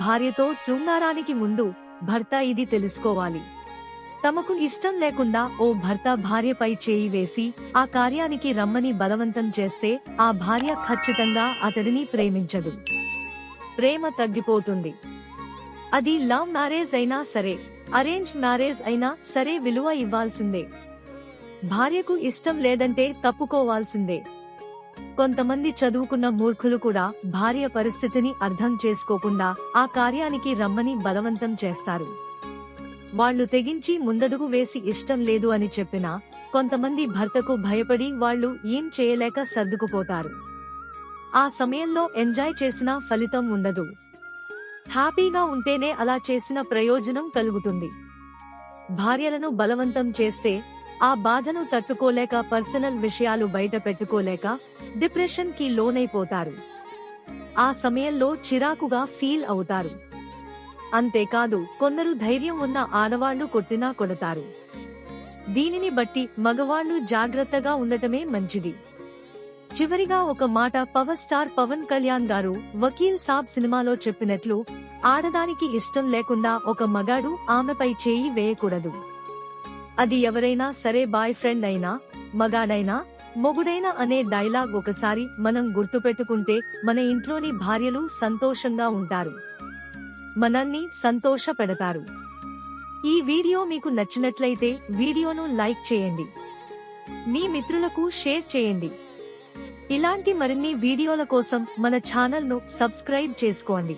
భార్యతో శృంగారానికి ముందు భర్త ఇది తెలుసుకోవాలి. తమకు ఇష్టం లేకుండా ఓ భర్త భార్యపై చేయి వేసి ఆ కార్యానికి రమ్మని బలవంతం చేస్తే ఆ భార్య ఖచ్చితంగా అతడిని ప్రేమించదు. ప్రేమ తగ్గిపోతుంది. అది లవ్ మ్యారేజ్ అయినా సరే అరేంజ్ మ్యారేజ్ అయినా సరే విలువ ఇవ్వాల్సిందే. భార్యకు ఇష్టం లేదంటే తప్పుకోవాల్సిందే. కొంతమంది చదువుకున్న మూర్ఖులు కూడా భార్య పరిస్థితిని అర్థం చేసుకోకుండా ఆ కార్యానికి రమ్మని బలవంతం చేస్తారు. వాళ్ళు తెగించి ముందడుగు వేసి ఇష్టం లేదు అని చెప్పినా కొంతమంది భర్తకు భయపడి వాళ్ళు ఏం చేయలేక సర్దుకుపోతారు. ఆ సమయంలో ఎంజాయ్ చేసినా ఫలితం ఉండదు. హ్యాపీగా ఉంటేనే అలా చేసిన ప్రయోజనం కలుగుతుంది. భార్యలను బలవంతం చేస్తే ఆ బాధను తట్టుకోలేక పర్సనల్ విషయాలు బయట పెట్టుకోలేక డిప్రెషన్కి లోనైపోతారు. ఆ సమయంలో చిరాకుగా ఫీల్ అవుతారు. అంతేకాదు కొందరు ధైర్యం ఉన్న ఆడవాళ్ళు కొట్టినా కొడతారు. దీనిని బట్టి మగవాళ్ళు జాగ్రత్తగా ఉండటమే మంచిది. చివరిగా ఒక మాట పవర్ స్టార్ పవన్ కళ్యాణ్ గారు వకీల్ సాబ్ సినిమాలో చెప్పినట్లు ఆడదానికి ఇష్టం లేకుండా ఒక మగాడు ఆమెపై చేయి వేయకూడదు. అది ఎవరైనా సరే బాయ్ ఫ్రెండ్ అయినా మగాడైనా మొగుడైనా అనే డైలాగ్ ఒకసారి మనం గుర్తుపెట్టుకుంటే మన ఇంట్లోని భార్యలు సంతోషంగా ఉంటారు. మనల్ని సంతోష పెడతారు ఈ వీడియో మీకు నచ్చినట్లయితే వీడియోను లైక్ చేయండి. మీ మిత్రులకు షేర్ చేయండి. ఇలాంటి మరిన్ని వీడియోల కోసం మన ఛానల్ను సబ్స్క్రైబ్ చేసుకోండి.